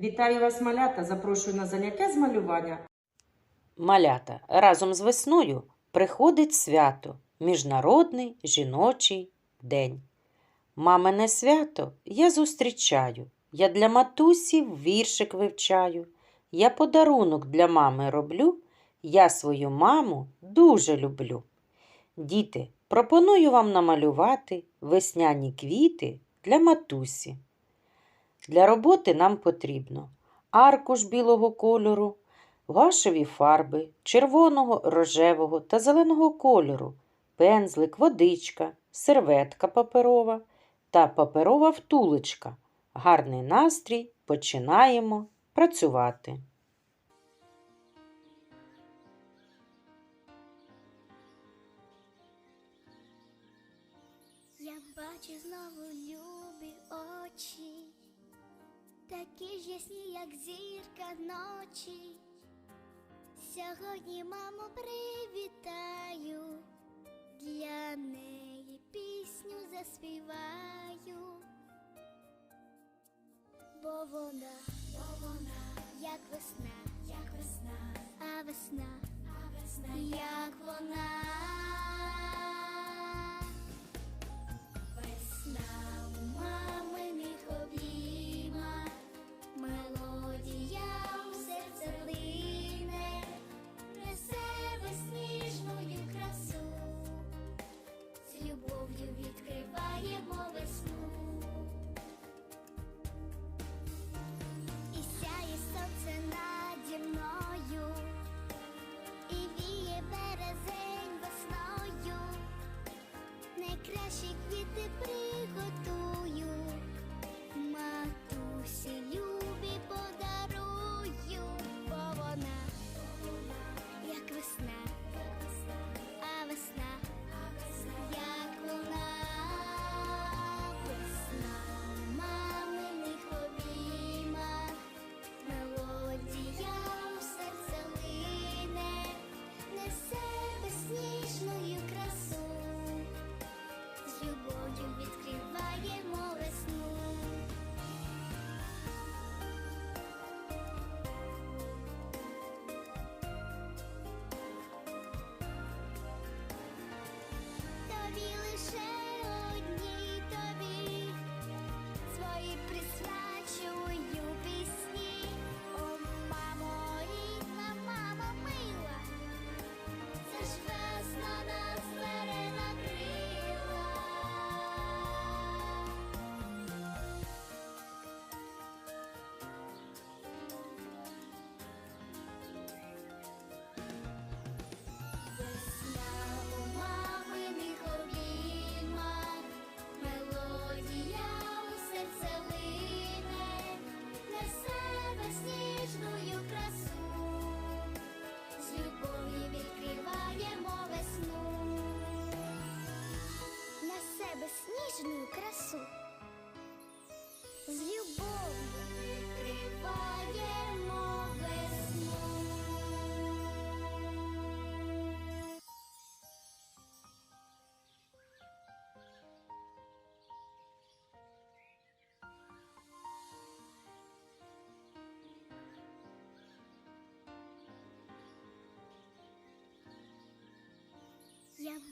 Вітаю вас, малята! Запрошую на заняття з малювання. Малята, разом з весною приходить свято Міжнародний жіночий день. Мамине свято я зустрічаю, я для матусі віршик вивчаю. Я подарунок для мами роблю, я свою маму дуже люблю. Діти, пропоную вам намалювати весняні квіти для матусі. Для роботи нам потрібно аркуш білого кольору, гуашеві фарби червоного, рожевого та зеленого кольору, пензлик, водичка, серветка паперова та паперова втулочка. Гарний настрій. Починаємо працювати. Я бачу знову любі очі, такі ж ясні, як зірка ночі. Сьогодні маму привітаю, для неї пісню заспіваю, бо вона, бо вона, як весна, як весна, а весна, а весна, як вона. Квіти приготую, матусі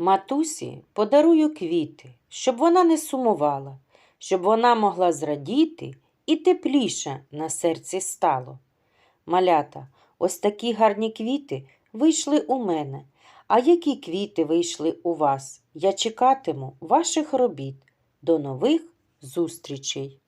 Матусі подарую квіти, щоб вона не сумувала, щоб вона могла зрадіти і тепліше на серці стало. Малята, ось такі гарні квіти вийшли у мене, а які квіти вийшли у вас. Я чекатиму ваших робіт. До нових зустрічей!